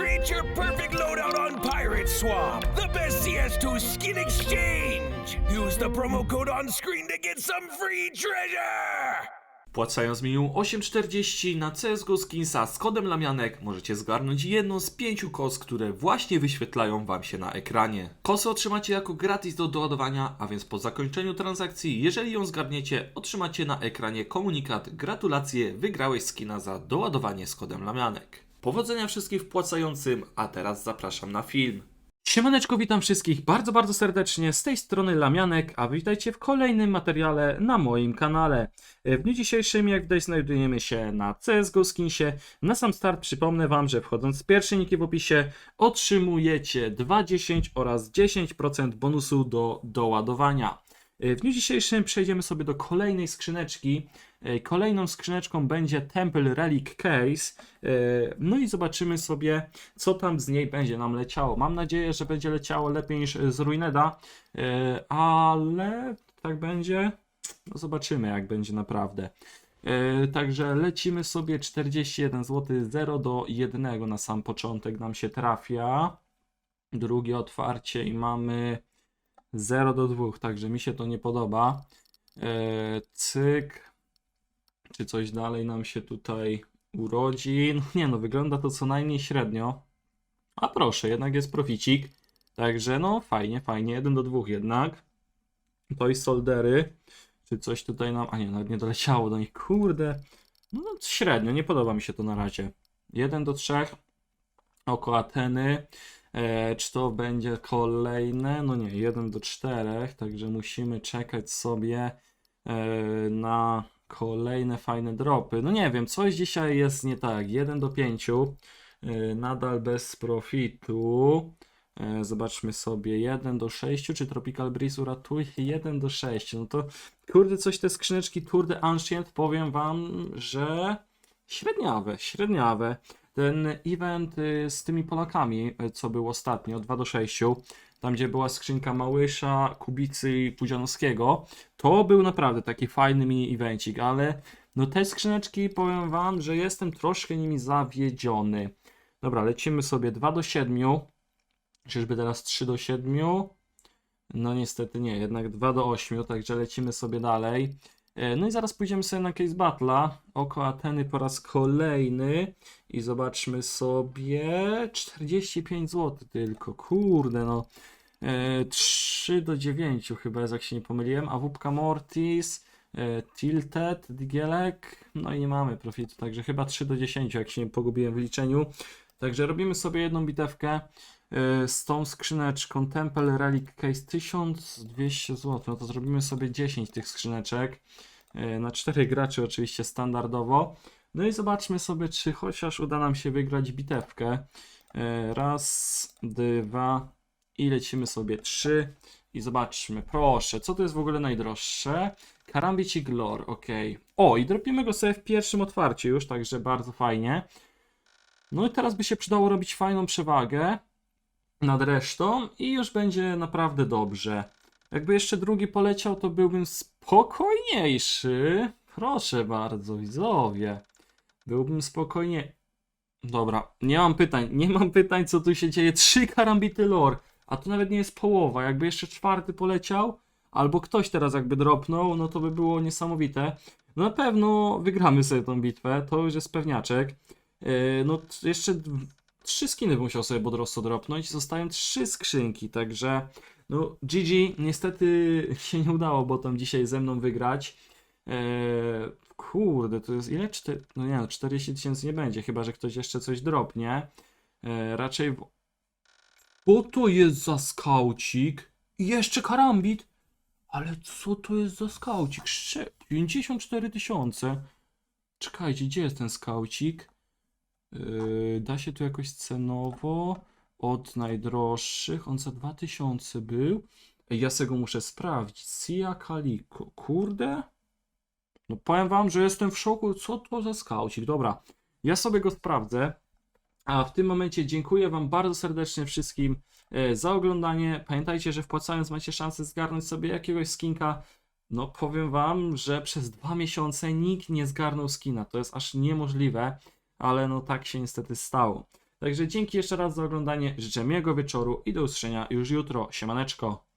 create your perfect loadout on Pirate Swamp. The best CS2 skin exchange. Use the promo code on screen to get some free treasure. Płacając minimum 8,40 na CSGO Skinsa z kodem Lamianek możecie zgarnąć jedną z pięciu kos, które właśnie wyświetlają Wam się na ekranie. Kosy otrzymacie jako gratis do doładowania, a więc po zakończeniu transakcji, jeżeli ją zgarniecie, otrzymacie na ekranie komunikat Gratulacje, wygrałeś skina za doładowanie z kodem Lamianek. Powodzenia wszystkim wpłacającym, a teraz zapraszam na film. Siemaneczko, witam wszystkich bardzo, bardzo serdecznie. Z tej strony Lamianek, a witajcie w kolejnym materiale na moim kanale. E, W dniu dzisiejszym, jak widać, znajdujemy się na CSGO Skinsie. Na sam start przypomnę Wam, że wchodząc w pierwsze niki w opisie otrzymujecie 2,10 oraz 10% bonusu do doładowania. E, W dniu dzisiejszym przejdziemy sobie do kolejnej skrzyneczki. E, Kolejną skrzyneczką będzie Temple Relic Case. E, No i zobaczymy sobie, co tam z niej będzie nam leciało. Mam nadzieję, że będzie leciało lepiej niż z Ruineda, e, ale tak będzie. No zobaczymy, jak będzie naprawdę. Także lecimy sobie 41 zł, 0 do 1 na sam początek nam się trafia. Drugie otwarcie i mamy 0 do 2, także mi się to nie podoba. Cyk. Czy coś dalej nam się tutaj urodzi? No nie no, wygląda to co najmniej średnio. A proszę, jednak jest proficik. Także no fajnie, fajnie. 1 do 2 jednak. To i soldery. Czy coś tutaj nam... A nie, nawet nie doleciało do nich. Kurde. No, no średnio, nie podoba mi się to na razie. 1 do 3. Oko Ateny. E, czy to będzie kolejne? No nie, 1 do 4. Także musimy czekać sobie e, na kolejne fajne dropy. No nie wiem, coś dzisiaj jest nie tak. 1 do 5. E, nadal bez profitu. E, Zobaczmy sobie 1 do 6, czy Tropical Breeze uratuje 1 do 6. No to kurde, coś te skrzyneczki Tour de Ancient, powiem wam, że średniawe, średniawe. Ten event y, z tymi Polakami, y, co był ostatnio, 2 do 6, tam gdzie była skrzynka Małysza, Kubicy i Pudzianowskiego, to był naprawdę taki fajny mini evencik, ale no te skrzyneczki, powiem wam, że jestem troszkę nimi zawiedziony. Dobra, lecimy sobie 2 do 7. Czyżby teraz 3 do 7? No niestety nie, jednak 2 do 8, także lecimy sobie dalej. E, No i zaraz pójdziemy sobie na Case Battle'a. Oko Ateny po raz kolejny. I zobaczmy sobie 45 zł tylko. Kurde no. E, 3 do 9 chyba jak się nie pomyliłem. A Wupka Mortis, e, Tilted, Digielek. No i nie mamy profitu, także chyba 3 do 10, jak się nie pogubiłem w liczeniu. Także robimy sobie jedną bitewkę e, z tą skrzyneczką Temple Relic Case 1200 zł. No to zrobimy sobie 10 tych skrzyneczek. E, Na 4 graczy oczywiście standardowo. No i zobaczmy sobie, czy chociaż uda nam się wygrać bitewkę. E, Raz, dwa i lecimy sobie trzy. I zobaczmy, proszę, co to jest w ogóle najdroższe? Karambit Glor, ok. O, i dropimy go sobie w pierwszym otwarciu już, także bardzo fajnie. No i teraz by się przydało robić fajną przewagę nad resztą i już będzie naprawdę dobrze. Jakby jeszcze drugi poleciał, to byłbym spokojniejszy. Proszę bardzo, widzowie. Byłbym spokojnie. Dobra, nie mam pytań. Nie mam pytań, co tu się dzieje. Trzy karambity lore, a to nawet nie jest połowa. Jakby jeszcze czwarty poleciał, albo ktoś teraz jakby dropnął, no to by było niesamowite. No na pewno wygramy sobie tą bitwę, to już jest pewniaczek. Yy, no jeszcze trzy skiny musiał sobie Bodrosso dropnąć. Zostają trzy skrzynki, także no GG niestety się nie udało, bo tam dzisiaj ze mną wygrać. Eee, kurde, to jest ile? Czty... No nie, no 40 tysięcy nie będzie, chyba że ktoś jeszcze coś dropnie. Eee, raczej. W... Co to jest za skaucik? I jeszcze karambit. Ale co to jest za skaucik? Sze- 54 tysiące. Czekajcie, gdzie jest ten skaucik? Yy, da się tu jakoś cenowo od najdroższych. On za 2000 był. Ja sobie go muszę sprawdzić. Sia Kaliko. Kurde. No powiem wam, że jestem w szoku. Co to za skaucik? Dobra. Ja sobie go sprawdzę. A w tym momencie dziękuję wam bardzo serdecznie wszystkim e, za oglądanie. Pamiętajcie, że wpłacając macie szansę zgarnąć sobie jakiegoś skinka. No powiem wam, że przez dwa miesiące nikt nie zgarnął skina. To jest aż niemożliwe, ale no tak się niestety stało. Także dzięki jeszcze raz za oglądanie. Życzę miłego wieczoru i do usłyszenia już jutro. Siemaneczko.